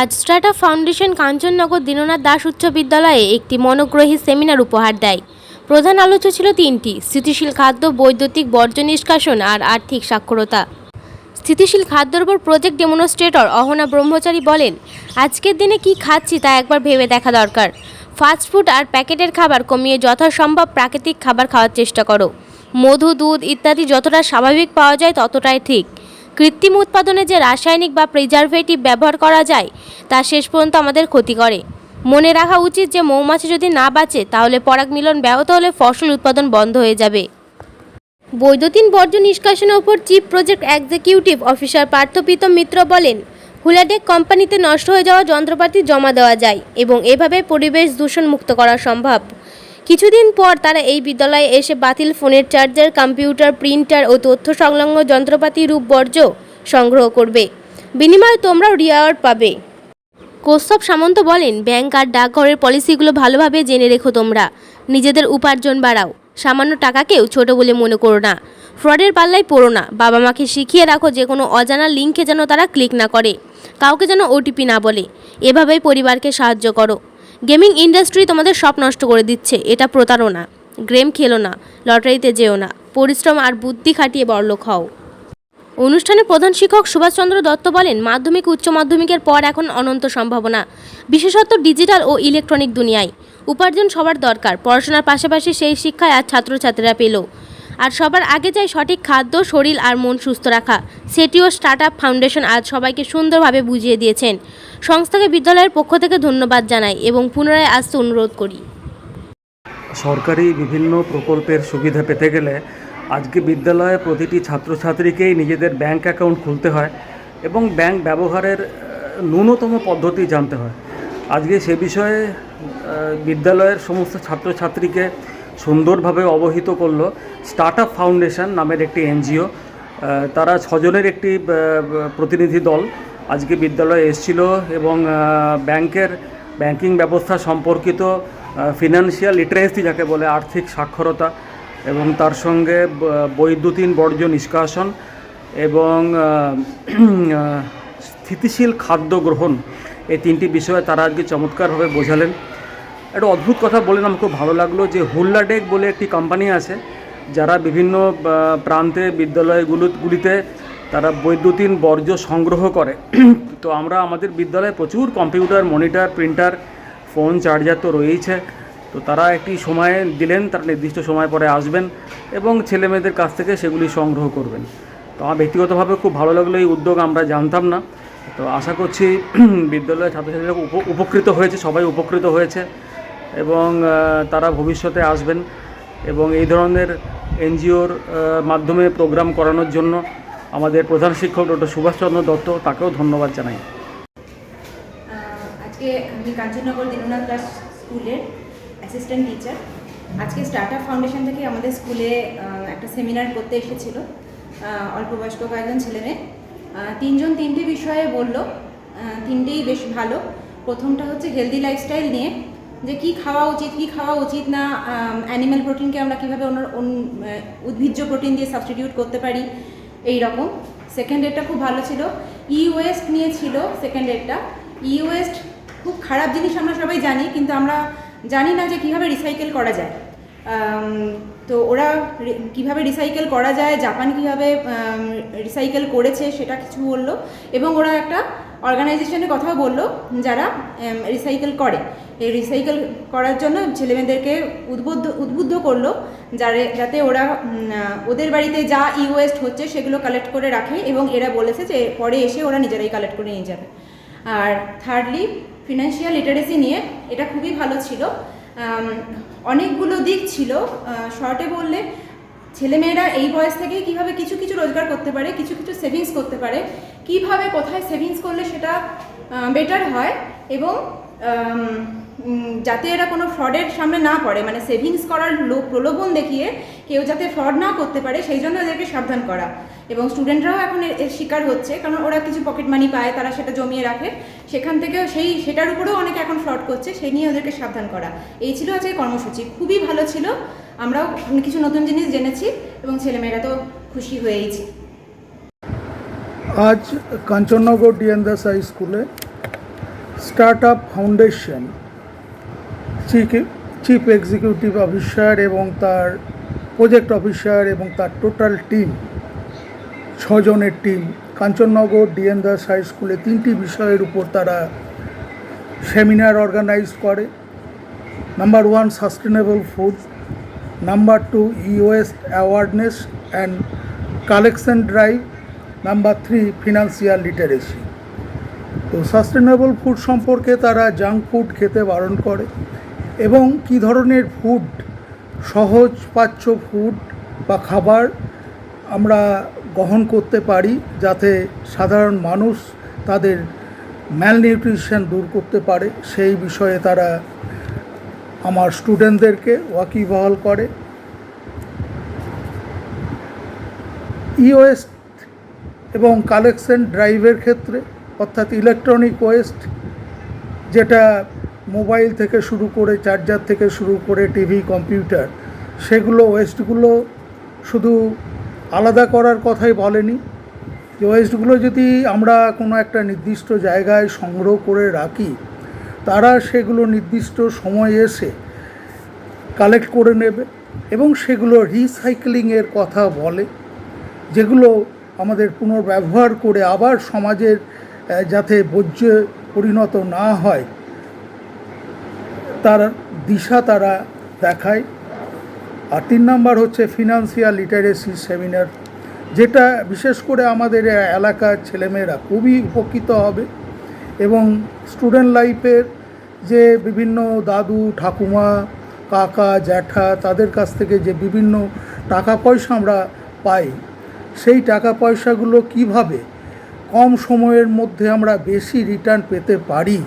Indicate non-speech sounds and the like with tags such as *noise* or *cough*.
আজ start foundation Kanchannagar Dinanath Das উচ্চ বিদ্যালয়ে একটি মনোগ্রহী সেমিনার উপহার দেয়। প্রধান আলোচ্য ছিল তিনটি, স্থিতিশীল খাদ্য, বৈদ্যুতিক বর্জ্য নিষ্কাশন আর আর্থিক সাক্ষরতা। স্থিতিশীল খাদ্যের উপর প্রজেক্ট ডেমনস্ট্রেটর অহনা ব্রহ্মচারী বলেন, আজকের দিনে কি খাচ্ছি তা একবার ভেবে দেখা দরকার। ফাস্টফুড আর প্যাকেটের খাবার কমিয়ে যথাসম্ভব প্রাকৃতিক খাবার খাওয়ার চেষ্টা করো। মধু, দুধ ইত্যাদি যতটা স্বাভাবিক পাওয়া যায় ততটাই ঠিক। কৃত্রিম উৎপাদনে যে রাসায়নিক বা প্রিজারভেটিভ ব্যবহার করা যায়, তা শেষ পর্যন্ত আমাদের ক্ষতি করে। মনে রাখা উচিত যে মৌমাছি যদি না বাঁচে, তাহলে পরাগ মিলন ব্যাহত হলে ফসল উৎপাদন বন্ধ হয়ে যাবে। বৈদ্যুতিন বর্জ্য নিষ্কাশনের ওপর chief project executive officer Parthapritam Mitra বলেন, হুলাডেক কোম্পানিতে নষ্ট হয়ে যাওয়া যন্ত্রপাতি জমা দেওয়া যায় এবং এভাবে পরিবেশ দূষণ মুক্ত করা সম্ভব। কিছুদিন পর তারা এই বিদ্যালয়ে এসে বাতিল ফোনের চার্জার, কম্পিউটার, প্রিন্টার ও তথ্য সংলগ্ন যন্ত্রপাতি রূপ বর্জ্য সংগ্রহ করবে। বিনিময়ে তোমরাও রিওয়ার্ড পাবে। কৌস্তব সামন্ত বলেন, ব্যাংক আর ডাকঘরের পলিসিগুলো ভালোভাবে জেনে রেখো তোমরা। নিজেদের উপার্জন বাড়াও। সামান্য টাকাকেও ছোট বলে মনে করো না। ফ্রডের পাল্লায় পড়ো না। বাবা মাকে শিখিয়ে রাখো যে কোনো অজানা লিঙ্কে যেন তারা ক্লিক না করে। কাউকে যেন ওটিপি না বলে। এভাবেই পরিবারকে সাহায্য করো। গেমিং ইন্ডাস্ট্রি তোমাদের সব নষ্ট করে দিচ্ছে। এটা প্রতারণা। গেম খেলো না, লটারিতে যেও না, পরিশ্রম আর বুদ্ধি খাটিয়ে বড়লোক হও। অনুষ্ঠানে প্রধান শিক্ষক সুভাষচন্দ্র দত্ত বলেন, মাধ্যমিক, উচ্চ মাধ্যমিকের পর এখন অনন্ত সম্ভাবনা। বিশেষত ডিজিটাল ও ইলেকট্রনিক দুনিয়ায়। উপার্জন সবার দরকার, পড়াশোনার পাশাপাশি সেই শিক্ষায় আজ ছাত্রছাত্রীরা পেল। আর সবার আগে চাই সঠিক খাদ্য, শরীর আর মন সুস্থ রাখা। সেটিও স্টার্ট আপ ফাউন্ডেশন আজ সবাইকে সুন্দরভাবে বুঝিয়ে দিয়েছেন। সংস্থাকে বিদ্যালয়ের পক্ষ থেকে ধন্যবাদ জানাই এবং পুনরায় আসতে অনুরোধ করি। সরকারি বিভিন্ন প্রকল্পের সুবিধা পেতে গেলে আজকে বিদ্যালয়ে প্রতিটি ছাত্রছাত্রীকেই নিজেদের ব্যাংক অ্যাকাউন্ট খুলতে হয় এবং ব্যাংক ব্যবহারের ন্যূনতম পদ্ধতি জানতে হয়। আজকে সে বিষয়ে বিদ্যালয়ের সমস্ত ছাত্রছাত্রীকে সুন্দরভাবে অবহিত করল। স্টার্ট আপ ফাউন্ডেশন নামের একটি এনজিও তারা ছজনের একটি প্রতিনিধি দল আজকে বিদ্যালয়ে এসেছিল এবং ব্যাংকের ব্যাংকিং ব্যবস্থা সম্পর্কিত ফিনান্সিয়াল লিটারেসি যাকে বলে আর্থিক সাক্ষরতা এবং তার সঙ্গে বৈদ্যুতিন বর্জ্য নিষ্কাশন এবং স্থিতিশীল খাদ্য গ্রহণ, এই তিনটি বিষয়ে তারা আজকে চমৎকারভাবে বোঝালেন। একটা অদ্ভুত কথা বলেন আমার খুব ভালো লাগল যে হুল্লাডেক বলে একটি কোম্পানি আছে, যারা বিভিন্ন প্রান্তে বিদ্যালয়গুলোগুলিতে তারা বৈদ্যুতিন বর্জ্য সংগ্রহ করে। *clears throat* তো আমরা আমাদের বিদ্যালয়ে প্রচুর computer monitor printer phone charger তো রয়েইছে। তো তারা একটি সময় দিলেন, তারা নির্দিষ্ট সময় পরে আসবেন এবং ছেলেমেয়েদের কাছ থেকে সেগুলি সংগ্রহ করবেন। তো আমার ব্যক্তিগতভাবে খুব ভালো লাগল, এই উদ্যোগ আমরা জানতাম না। তো আশা করছি, *clears throat* বিদ্যালয়ের ছাত্রছাত্রীরা উপ- উপকৃত হয়েছে, সবাই উপকৃত হয়েছে। এবং তারা ভবিষ্যতে আসবেন এবং এই ধরনের এনজিওর মাধ্যমে প্রোগ্রাম করানোর জন্য আমাদের প্রধান শিক্ষক ডক্টর সুভাষচন্দ্র দত্ত তাকেও ধন্যবাদ জানাই। আজকে আমি কাঞ্চননগর দীননাথ দাস স্কুলের অ্যাসিস্ট্যান্ট টিচার আজকে স্টার্ট আপ ফাউন্ডেশন থেকে আমাদের স্কুলে একটা সেমিনার করতে এসেছিল অল্প বয়স্ক কয়েকজন ছেলেমেয়ে। তিনজন তিনটে বিষয়ে বলল তিনটেই বেশ ভালো। প্রথমটা হচ্ছে হেলদি লাইফস্টাইল নিয়ে। যে কি খাওয়া উচিত, কি খাওয়া উচিত না অ্যানিম্যাল প্রোটিনকে আমরা কীভাবে অন্য- উদ্ভিজ্জ প্রোটিন দিয়ে সাবস্টিটিউট করতে পারি, এই রকম। সেকেন্ড ডেটটা খুব ভালো ছিল। ই ওয়েস্ট নিয়ে ছিল সেকেন্ড ডেটটা ই ওয়েস্ট খুব খারাপ জিনিস আমরা সবাই জানি, কিন্তু আমরা জানি না যে কীভাবে রিসাইকেল করা যায়। তো ওরা কীভাবে রিসাইকেল করা যায়, জাপান কীভাবে রিসাইকেল করেছে সেটা কিছু বলল। এবং ওরা একটা অর্গানাইজেশনের কথাও বলল যারা রিসাইকেল করে। এই রিসাইকেল করার জন্য ছেলেমেয়েদেরকে উদ্বুদ্ধ উদ্বুদ্ধ করল যারে, যাতে ওরা ওদের বাড়িতে যা ই ওয়েস্ট হচ্ছে সেগুলো কালেক্ট করে রাখে এবং এরা বলেছে যে পরে এসে ওরা নিজেরাই কালেক্ট করে নিয়ে যাবে। আর থার্ডলি ফিনান্সিয়াল লিটারেসি নিয়ে এটা খুবই ভালো ছিল। অনেকগুলো দিক ছিল শর্টে বললে ছেলেমেয়েরা এই বয়স থেকেই কীভাবে কিছু কিছু রোজগার করতে পারে, কিছু কিছু সেভিংস করতে পারে, কীভাবে কোথায় সেভিংস করলে সেটা বেটার হয় এবং যাতে এরা কোনো ফ্রডের সামনে না পড়ে মানে সেভিংস করার লোক প্রলোভন দেখিয়ে কেউ যাতে ফ্রড না করতে পারে, সেই জন্য এদেরকে সাবধান করা। এবং স্টুডেন্টরাও এখন এর শিকার হচ্ছে, কারণ ওরা কিছু পকেট মানি পায়, তারা সেটা জমিয়ে রাখে। সেখান থেকেও সেই সেটার উপরেও অনেকে এখন ফ্রড করছে, সেই নিয়ে ওদেরকে সাবধান করা। এই ছিল আজকে কর্মসূচি। খুবই ভালো ছিল। আমরাও কিছু নতুন জিনিস জেনেছি এবং ছেলেমেয়েরা তো খুশি হয়েইছে। আজ কাঞ্চননগর ডিএন দাস হাই স্কুলে start up foundation chief executive officer এবং তার প্রজেক্ট অফিসার এবং তার total team ছজনের team Kanchannagar DN Das high স্কুলে তিনটি বিষয়ের উপর তারা সেমিনার অর্গানাইজ করে। Number one sustainable food number two ewaste awareness and collection drive number three financial literacy তো সাস্টেনেবল ফুড সম্পর্কে তারা জাঙ্ক ফুড খেতে বারণ করে। এবং কী ধরনের ফুড সহজ পাচ্য ফুড বা খাবার আমরা গ্রহণ করতে পারি যাতে সাধারণ মানুষ তাদের ম্যালনিউট্রিশন দূর করতে পারে। সেই বিষয়ে তারা আমার স্টুডেন্টদেরকে ওয়াকিবহাল করে। ইওয়েস্ট এবং কালেকশন ড্রাইভের ক্ষেত্রে, অর্থাৎ ইলেকট্রনিক ওয়েস্ট যেটা মোবাইল থেকে শুরু করে চার্জার থেকে শুরু করে টিভি, কম্পিউটার, সেগুলো ওয়েস্টগুলো শুধু আলাদা করার কথাই বলেনি। যে ওয়েস্টগুলো যদি আমরা কোনো একটা নির্দিষ্ট জায়গায় সংগ্রহ করে রাখি, তারা সেগুলো নির্দিষ্ট সময় এসে কালেক্ট করে নেবে এবং সেগুলো রিসাইক্লিংয়ের কথা বলে, যেগুলো আমাদের পুনর্ব্যবহার করে আবার সমাজের যাতে বর্জ্যে পরিণত না হয় তার দিশা তারা দেখায়। আর তিন নাম্বার হচ্ছে ফিনান্সিয়াল লিটারেসি সেমিনার যেটা বিশেষ করে আমাদের এলাকার ছেলেমেয়েরা খুবই উপকৃত হবে এবং স্টুডেন্ট লাইফের যে বিভিন্ন দাদু, ঠাকুমা, কাকা, জ্যাঠা, তাদের কাছ থেকে যে বিভিন্ন টাকা পয়সা আমরা পাই, সেই টাকা পয়সাগুলো কীভাবে কম সময়ের মধ্যে আমরা বেশি রিটার্ন পেতে পারি